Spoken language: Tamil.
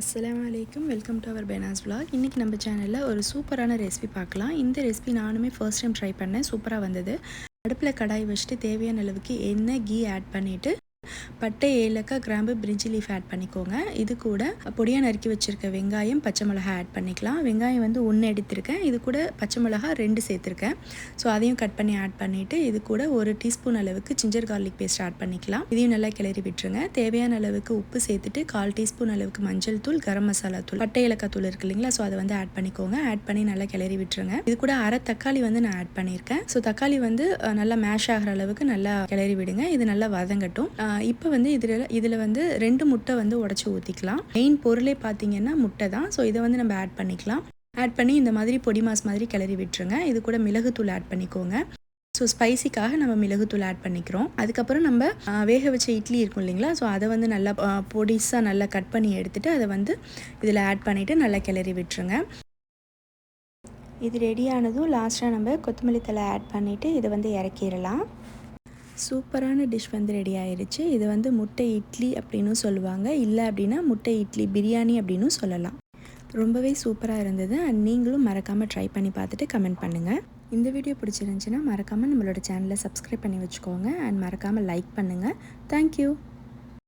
அஸ்லாம் அலைக்கும் welcome to our Benaz vlog இன்றைக்கி நம்ம சேனலில் ஒரு சூப்பரான ரெசிபி பார்க்கலாம். இந்த ரெசிபி நானுமே ஃபர்ஸ்ட் டைம் ட்ரை பண்ணேன். சூப்பராக வந்தது. அடுப்பில் கடாய் வச்சுட்டு தேவையான அளவுக்கு எண்ணெய் கீ ஆட் பண்ணிவிட்டு பட்டை ஏலக்காய் கிராம்பு பிரிஞ்சி லீஃப் ஆட் பண்ணிக்கோங்க. இது கூட பொடியாக நறுக்கி வச்சுருக்க வெங்காயம் பச்சை மிளகா ஆட் பண்ணிக்கலாம். வெங்காயம் வந்து ஒன்று எடுத்திருக்கேன். இது கூட பச்சை மிளகா ரெண்டு சேர்த்துருக்கேன். ஸோ அதையும் கட் பண்ணி ஆட் பண்ணிவிட்டு இது கூட ஒரு டீஸ்பூன் அளவுக்கு ஜிஞ்சர் கார்லிக் பேஸ்ட் ஆட் பண்ணிக்கலாம். இதையும் நல்லா கிளறி விட்டுருங்க. தேவையான அளவுக்கு உப்பு சேர்த்துட்டு கால் டீஸ்பூன் அளவுக்கு மஞ்சள் தூள் கரம் மசாலா தூள் பட்டை ஏலக்காய் தூள் இருக்கு இல்லைங்களா? ஸோ அதை வந்து ஆட் பண்ணிக்கோங்க. ஆட் பண்ணி நல்லா கிளறி விட்டுருங்க. இது கூட அரை தக்காளி வந்து நான் ஆட் பண்ணியிருக்கேன். ஸோ தக்காளி வந்து நல்லா மேஷ் ஆகிற அளவுக்கு நல்லா கிளறி விடுங்க. இது நல்லா வதங்கட்டும். இப்போ வந்து இதில் இதில் வந்து ரெண்டு முட்டை வந்து உடச்சி ஊற்றிக்கலாம் மெயின் பொருளே பார்த்தீங்கன்னா முட்டை தான். ஸோ இதை வந்து நம்ம ஆட் பண்ணிக்கலாம். ஆட் பண்ணி இந்த மாதிரி பொடி மாஸ் மாதிரி கிளறி விட்டுருங்க. இது கூட மிளகுத்தூள் ஆட் பண்ணிக்கோங்க. ஸோ ஸ்பைசிக்காக நம்ம மிளகுத்தூள் ஆட் பண்ணிக்கிறோம். அதுக்கப்புறம் நம்ம வேக வச்ச இட்லி இருக்கும் இல்லைங்களா? ஸோ அதை வந்து நல்லா பொடிசாக நல்லா கட் பண்ணி எடுத்துட்டு அதை வந்து இதில் ஆட் பண்ணிவிட்டு நல்லா கிளறி விட்டுருங்க. இது ரெடியானதும் லாஸ்ட்டாக நம்ம கொத்தமல்லி தலை ஆட் பண்ணிவிட்டு இதை வந்து இறக்கிடலாம். சூப்பரான டிஷ் வந்து ரெடி ஆயிடுச்சு இது வந்து முட்டை இட்லி அப்படின்னும் சொல்லுவாங்க. இல்லை அப்படின்னா முட்டை இட்லி பிரியாணி அப்படின்னும் சொல்லலாம். ரொம்பவே சூப்பராக இருந்தது. அண்ட் நீங்களும் மறக்காமல் ட்ரை பண்ணி பார்த்துட்டு கமெண்ட் பண்ணுங்கள் இந்த வீடியோ பிடிச்சிருந்துச்சுன்னா மறக்காமல் நம்மளோட சேனலை சப்ஸ்கிரைப் பண்ணி வச்சுக்கோங்க. அண்ட் மறக்காமல் லைக் பண்ணுங்கள் தேங்க்யூ